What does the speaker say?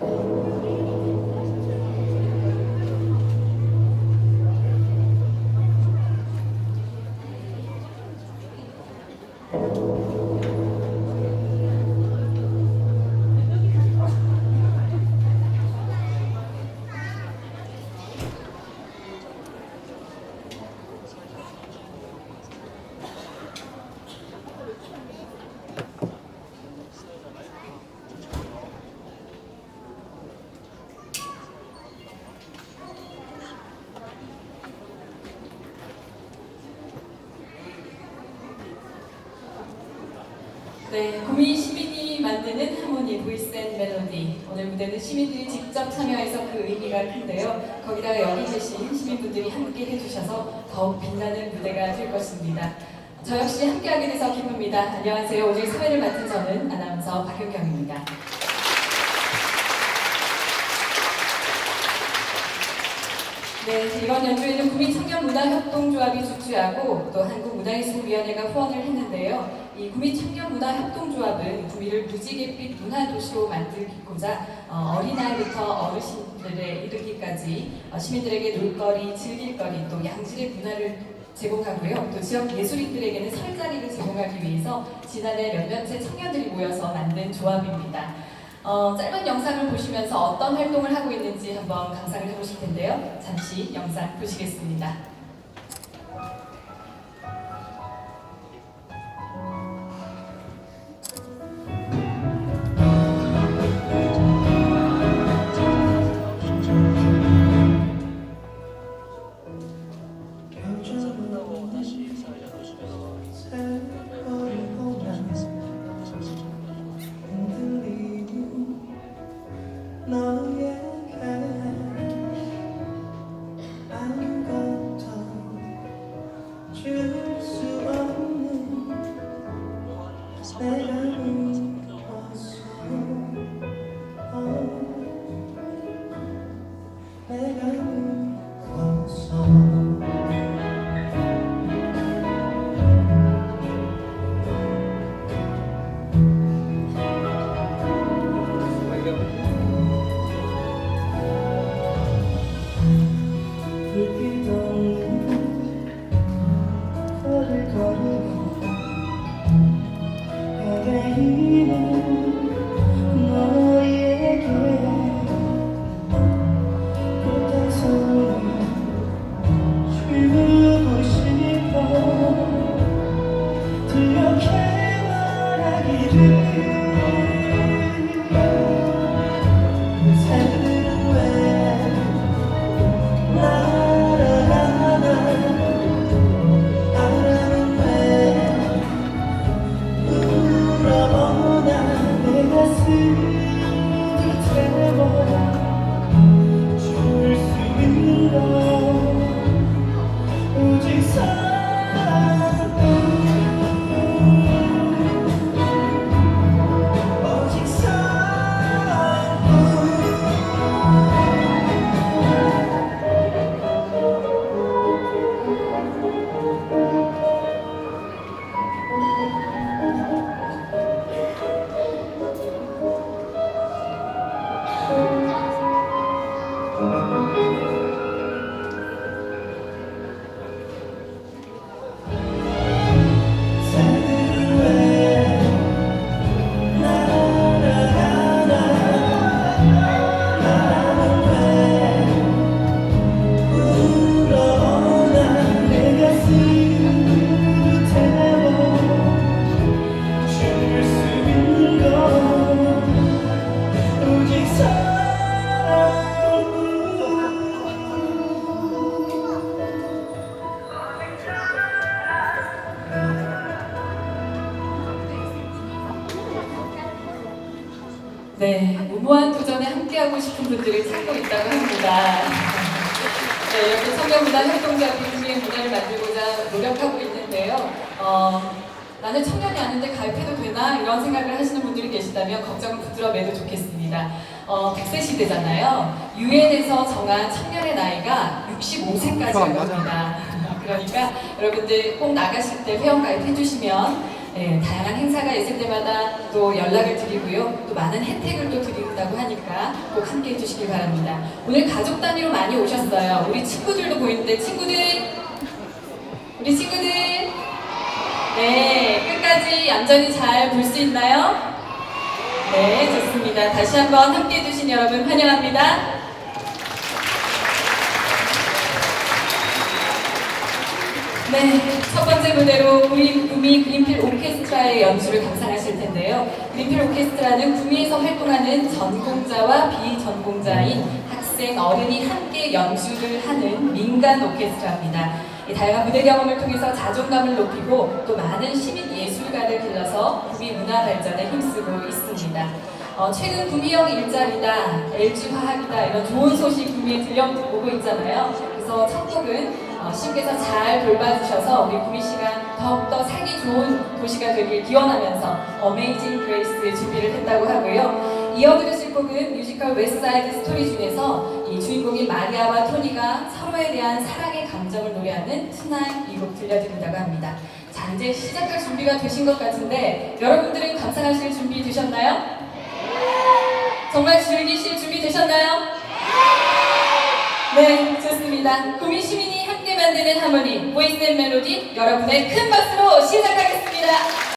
Holy. 네, 구미 시민이 만드는 하모니 보이스 앤 멜로디. 오늘 무대는 시민들이 직접 참여해서 그 의미가 큰데요. 거기다가 여기 계신 시민분들이 함께 해주셔서 더욱 빛나는 무대가 될 것입니다. 저 역시 함께하게 돼서 기쁩니다. 안녕하세요. 오늘 사회를 맡은 저는 아나운서 박효경입니다. 네, 이번 연주에는 구미청년문화협동조합이 주최하고 또 한국문화예술위원회가 후원을 했는데요. 이 구미청년문화협동조합은 구미를 무지갯빛 문화도시로 만들고자 어, 어린아이부터 어르신들에 이르기까지 어, 시민들에게 놀거리, 즐길거리 또 양질의 문화를 제공하고요. 또 지역 예술인들에게는 설 자리를 제공하기 위해서 지난해 몇몇의 청년들이 모여서 만든 조합입니다. 어, 짧은 영상을 보시면서 어떤 활동을 하고 있는지 한번 감상을 해보실 텐데요. 잠시 영상 보시겠습니다. 너에 네, 무모한 도전에 함께하고 싶은 분들을 찾고 있다고 합니다. 네, 이렇게 청년문화협동조합이 구미의 문화를 만들고자 노력하고 있는데요. 어, 나는 청년이 아닌데 가입해도 되나? 이런 생각을 하시는 분들이 계시다면 걱정을 붙들어 매도 좋겠습니다. 어, 100세 시대잖아요. 유엔에서 정한 청년의 나이가 65세까지라고 합니다. 그러니까 여러분들 꼭 나가실 때 회원가입 해주시면 네, 다양한 행사가 있을 때마다 또 연락을 드리고요. 또 많은 혜택을 또 드린다고 하니까 꼭 함께 해주시길 바랍니다. 오늘 가족 단위로 많이 오셨어요. 우리 친구들도 보이는데 친구들, 우리 친구들, 네, 끝까지 얌전히 잘 볼 수 있나요? 네, 좋습니다. 다시 한번 함께 해주신 여러분 환영합니다. 네, 첫 번째 무대로 우리 구미 그린필 오케스트라의 연주를 감상하실 텐데요. 그린필 오케스트라는 구미에서 활동하는 전공자와 비전공자인 학생, 어른이 함께 연주를 하는 민간 오케스트라입니다. 이 다양한 무대 경험을 통해서 자존감을 높이고 또 많은 시민 예술가를 길러서 구미 문화 발전에 힘쓰고 있습니다. 어, 최근 구미형 일자리다, LG 화학이다 이런 좋은 소식 구미에 들려오고 있잖아요. 그래서 첫 곡은 어, 신께서 잘 돌봐주셔서 우리 구미시가 더욱더 살기 좋은 도시가 되길 기원하면서 어메이징 그레이스 준비를 했다고 하고요. 이어 들으실 곡은 뮤지컬 웨스트사이드 스토리 중에서 이 주인공인 마리아와 토니가 서로에 대한 사랑의 감정을 노래하는 투나잇 이곡 들려드린다고 합니다. 자 이제 시작할 준비가 되신 것 같은데 여러분들은 감상하실 준비 되셨나요? 정말 즐기실 준비 되셨나요? 네, 좋습니다. 구미 시민이 만드는 하모니, 보이스 앤 멜로디 여러분의 큰 박수로 시작하겠습니다.